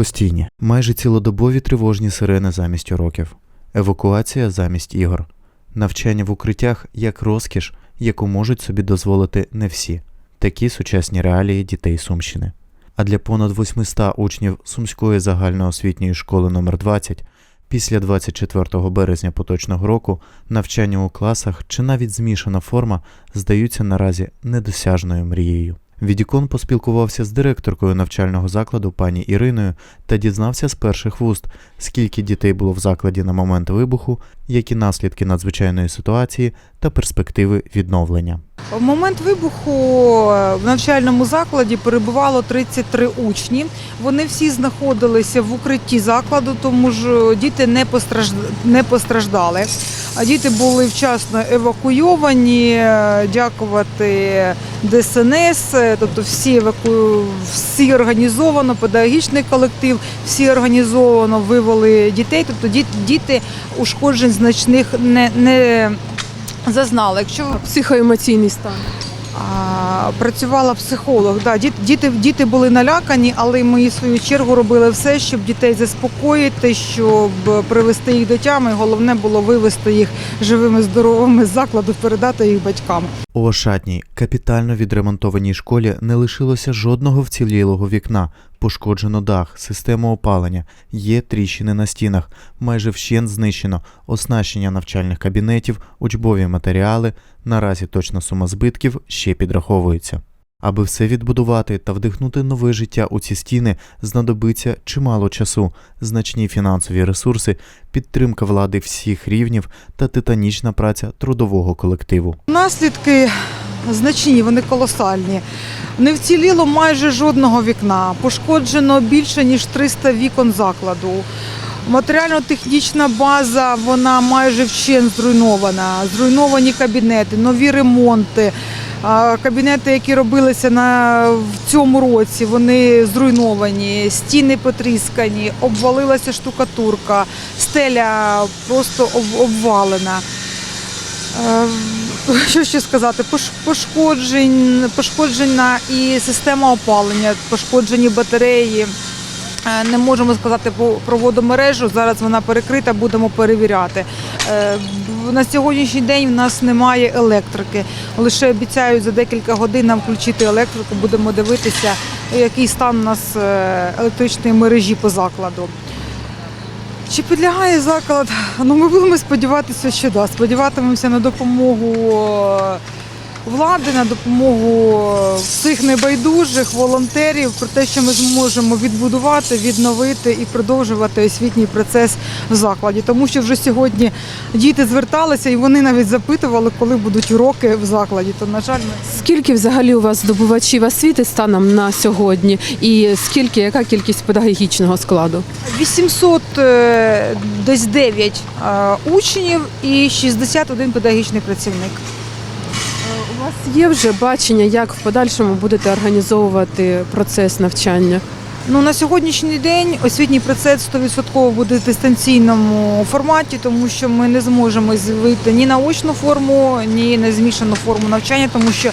Постійні, майже цілодобові тривожні сирени замість уроків, евакуація замість ігор, навчання в укриттях як розкіш, яку можуть собі дозволити не всі. Такі сучасні реалії дітей Сумщини. А для понад 800 учнів Сумської загальноосвітньої школи номер 20 після 24 березня поточного року навчання у класах чи навіть змішана форма здаються наразі недосяжною мрією. Відікон поспілкувався з директоркою навчального закладу пані Іриною та дізнався з перших вуст, скільки дітей було в закладі на момент вибуху, які наслідки надзвичайної ситуації та перспективи відновлення. В момент вибуху е, в навчальному закладі перебувало 33 учні. Вони всі знаходилися в укритті закладу, тому ж діти не постражд... не постраждали. А діти були вчасно евакуйовані. е, Дякувати ДСНС, е, тобто всі еваку... всі організовано, педагогічний колектив, всі організовано вивели дітей. Тобто діт- діти ушкоджень значних не, не зазнали. Якщо Психоемоційний стан. Працювала психолог. Да, діти, діти були налякані, але ми в свою чергу робили все, щоб дітей заспокоїти, щоб привести їх до тями. Головне було вивести їх живими, здоровими з закладу, передати їх батькам. У Ошатній, капітально відремонтованій школі не лишилося жодного вцілілого вікна, пошкоджено дах, систему опалення, є тріщини на стінах, майже вщент знищено, оснащення навчальних кабінетів, учбові матеріали. Наразі точна сума збитків ще підраховується. Аби все відбудувати та вдихнути нове життя у ці стіни, знадобиться чимало часу, значні фінансові ресурси, підтримка влади всіх рівнів та титанічна праця трудового колективу. Наслідки значні, вони колосальні. Не вціліло майже жодного вікна. Пошкоджено більше ніж 300 вікон закладу. Матеріально-технічна база вона майже вщент зруйнована. Зруйновані кабінети, нові ремонти. Кабінети, які робилися на, в цьому році, вони зруйновані, стіни потріскані, обвалилася штукатурка, стеля просто обвалена. Е, Що ще сказати? Пош- Пошкоджень, пошкоджена і система опалення, пошкоджені батареї. Е, Не можемо сказати про водомережу. Зараз вона перекрита, будемо перевіряти. Е, На сьогоднішній день в нас немає електрики. Лише обіцяють за декілька годин нам включити електрику. Будемо дивитися, який стан у нас е, електричної мережі по закладу. Чи підлягає заклад? Ну, ми будемо сподіватися, що да. Сподіватимемося на допомогу влади, на допомогу всіх небайдужих волонтерів про те, що ми зможемо відбудувати, відновити і продовжувати освітній процес в закладі. Тому що вже сьогодні діти зверталися і вони навіть запитували, коли будуть уроки в закладі. То, на жаль, ми Скільки взагалі у вас здобувачів освіти станом на сьогодні? І скільки, яка кількість педагогічного складу? 800, е, десь 9 е, учнів і 61 педагогічний працівник. Вас є вже бачення, як в подальшому будете організовувати процес навчання? Ну на сьогоднішній день освітній процес 100% буде в дистанційному форматі, тому що ми не зможемо вийти ні на очну форму, ні на змішану форму навчання, тому що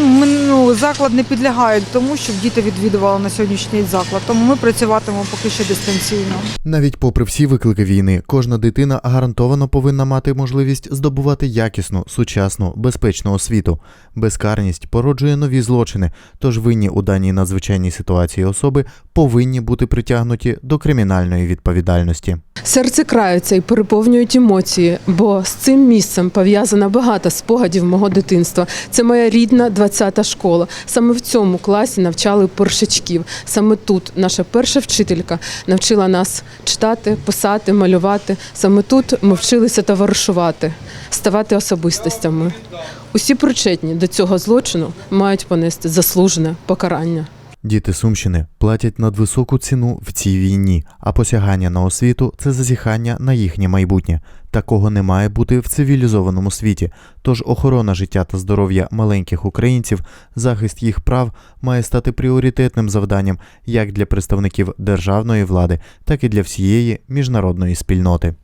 ми, ну, заклад не підлягає тому, щоб діти відвідували на сьогоднішній заклад. Тому ми працюватимемо поки що дистанційно. Навіть попри всі виклики війни, кожна дитина гарантовано повинна мати можливість здобувати якісну, сучасну, безпечну освіту. Безкарність породжує нові злочини, тож винні у даній надзвичайній ситуації особи повинні бути притягнуті до кримінальної відповідальності. Серце краються і переповнюють емоції, бо з цим місцем пов'язано багато спогадів мого дитинства. Це моя рідна 20-та школа. Саме в цьому класі навчали першачків. Саме тут наша перша вчителька навчила нас читати, писати, малювати. Саме тут ми вчилися товаришувати, ставати особистостями. Усі причетні до цього злочину мають понести заслужене покарання. Діти Сумщини платять надвисоку ціну в цій війні, а посягання на освіту це зазіхання на їхнє майбутнє. Такого не має бути в цивілізованому світі. Тож охорона життя та здоров'я маленьких українців, захист їх прав має стати пріоритетним завданням як для представників державної влади, так і для всієї міжнародної спільноти.